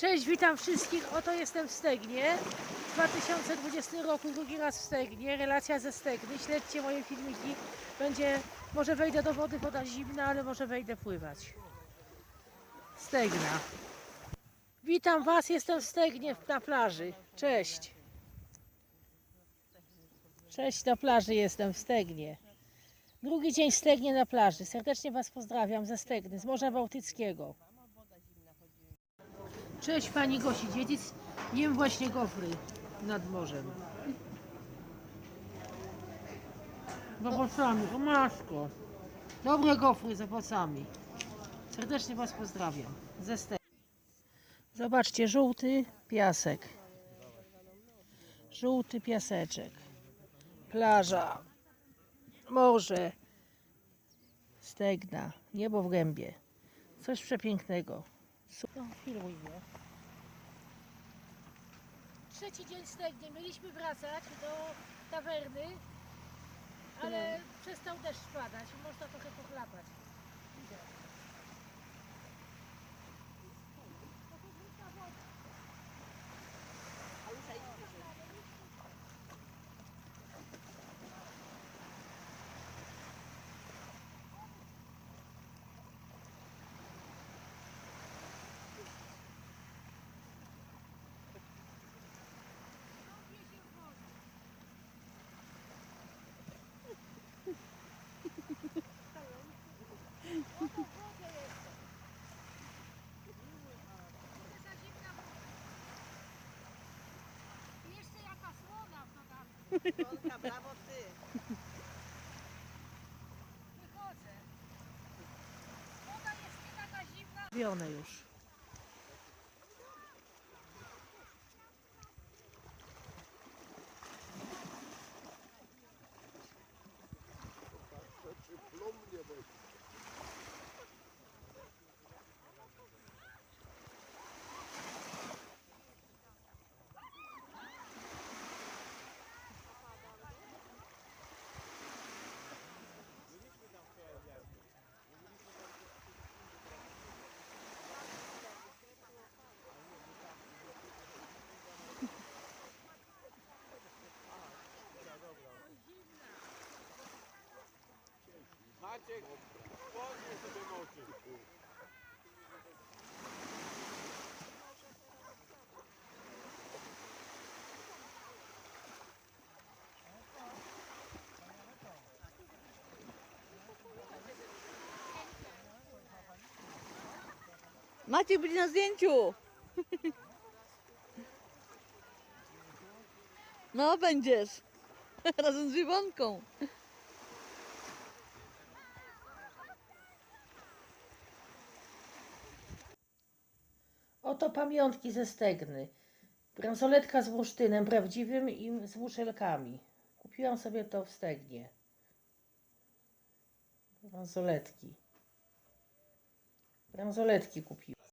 Cześć, witam wszystkich. Oto jestem w Stegnie. W 2020 roku drugi raz w Stegnie. Relacja ze Stegny. Śledźcie moje filmiki. Będzie, może wejdę do wody, woda zimna, ale może wejdę pływać. Stegna. Witam Was, jestem w Stegnie na plaży. Cześć. Cześć, na plaży jestem w Stegnie. Drugi dzień w Stegnie na plaży. Serdecznie Was pozdrawiam ze Stegny, z Morza Bałtyckiego. Cześć Pani Gosi Dziedzic. Jem właśnie gofry nad morzem. Z owocami, o masko. Dobre gofry z owocami. Serdecznie Was pozdrawiam. Ze. Zobaczcie, żółty piasek. Żółty piaseczek. Plaża. Morze. Stegna. Niebo w gębie. Coś przepięknego. Su- No, filmuj mnie. Trzeci dzień Stegnie. Mieliśmy wracać do tawerny, ale przestał deszcz padać. Można trochę pochlapać. Polka, brawo ty. wychodzę. Woda jest nie taka zimna. Robione już. Maciek, podnieś sobie na zdjęciu. No będziesz. Razem z Iwonką. Oto pamiątki ze Stegny. Bransoletka z bursztynem prawdziwym i z muszelkami. Kupiłam sobie to w Stegnie. Bransoletki. Bransoletki kupiłam.